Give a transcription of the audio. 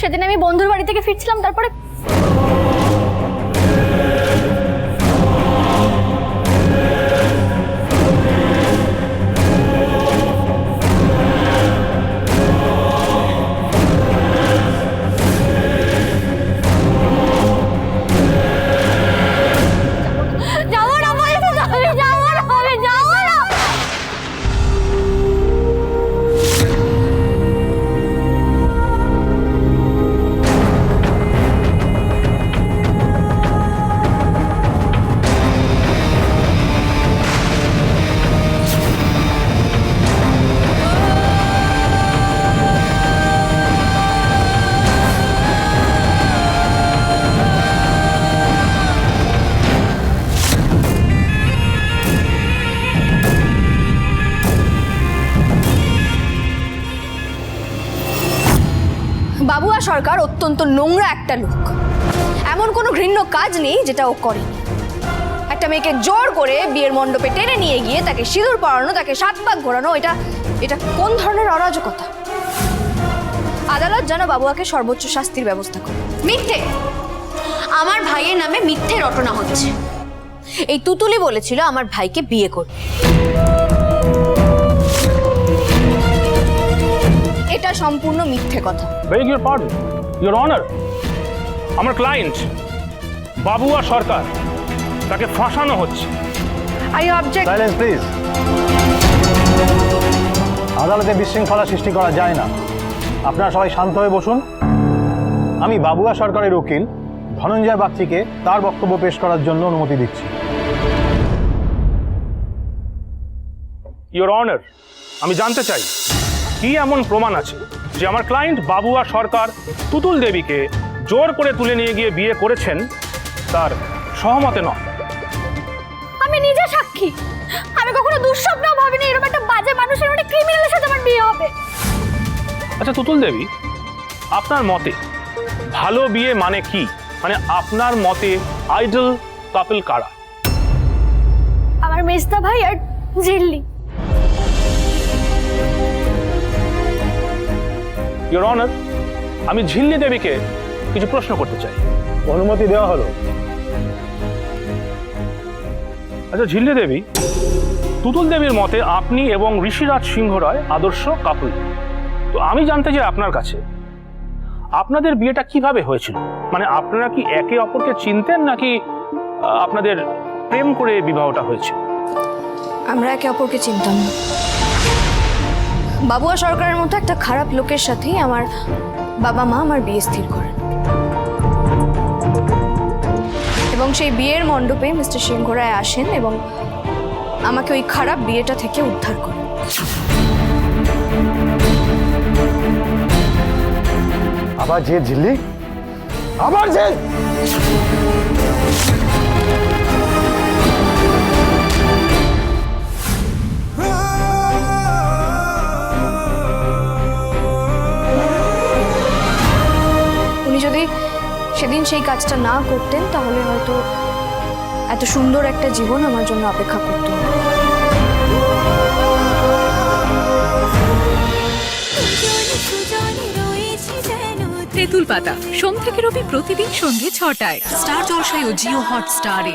সেদিন আমি বন্ধুর বাড়ি থেকে ফিরছিলাম তারপরে বাবুয়া সরকার অত্যন্ত নোংরা একটা লোক। এমন কোনো ঘৃণ্য কাজ নেই যেটা ও করে একটা মেয়েকে জোর করে বিয়ের মণ্ডপে টেনে নিয়ে গিয়ে তাকে সিঁদুর পরানো, তাকে সাত পাক ঘোরানো, এটা এটা কোন ধরনের অরাজকতা? আদালত যেন বাবুয়াকে সর্বোচ্চ শাস্তির ব্যবস্থা করে। মিথ্যে! আমার ভাইয়ের নামে মিথ্যে রটনা হচ্ছে। এই তুতুলি বলেছিল আমার ভাইকে বিয়ে করবে এটা সম্পূর্ণ মিথ্যে কথা। Beg your pardon your honour আমার ক্লায়েন্ট বাবুয়া সরকার তাকে ফাঁসানো হচ্ছে। আই অবজেক্ট সাইলেন্স প্লিজ আদালতে বিশৃঙ্খলা সৃষ্টি করা যায় না। আপনারা সবাই শান্ত হয়ে বসুন। আমি বাবুয়া সরকারের উকিল ধনঞ্জয় বাগচিকে তার বক্তব্য পেশ করার জন্য অনুমতি দিচ্ছি। ইউর অনার আমি জানতে চাই কি এমন প্রমাণ আছে যে আমার ক্লায়েন্ট বাবুয়া সরকার তুতুল দেবীকে জোর করে তুলে নিয়ে গিয়ে বিয়ে করেছেন তার সহমতে নয়? আমি নিজে সাক্ষী। আমি কখনো দুঃস্বপ্ন ভাবিনি এরকম একটা বাজে মানুষের মানে ক্রিমিনালের সাথে আমার বিয়ে হবে। আচ্ছা তুতুল দেবী আপনার মতে ভালো বিয়ে মানে কি? মানে আপনার মতে আইডল কাপল কারা? আমার মেজদা ভাই আর জিল্লি। ইউর অনার আমি ঝিল্লি দেবীকে কিছু প্রশ্ন করতে চাই। অনুমতি দেওয়া হলো। আচ্ছা ঝিল্লি দেবী, তুতুল দেবীর মতে আপনি এবং ঋষিরাজ সিংহ রায় আদর্শ কাপুল তো আমি জানতে চাই আপনার কাছে, আপনাদের বিয়েটা কীভাবে হয়েছিল? মানে আপনারা কি একে অপরকে চিনতেন নাকি আপনাদের প্রেম করে বিবাহটা হয়েছে আমরা একে অপরকে চিনতাম না। বাবুয়া সরকারের মতো একটা খারাপ লোকের সাথেই আমার বাবা মা আমার বিয়ে স্থির করেন। এবং সেই বিয়ের মণ্ডপে মিস্টার সিংহ রায় আসেন এবং আমাকে ওই খারাপ বিয়েটা থেকে উদ্ধার করেন। আবার যে ঝিল্লি? আবার যে সেই কাজটা না করতেন, তাহলে হয়তো এত সুন্দর একটা জীবন আমার জন্য অপেক্ষা করত। তেঁতুল পাতা সোম থেকে রবি প্রতিদিন সন্ধ্যে ছটায়। স্টার জলসায় ও জিও হট স্টারে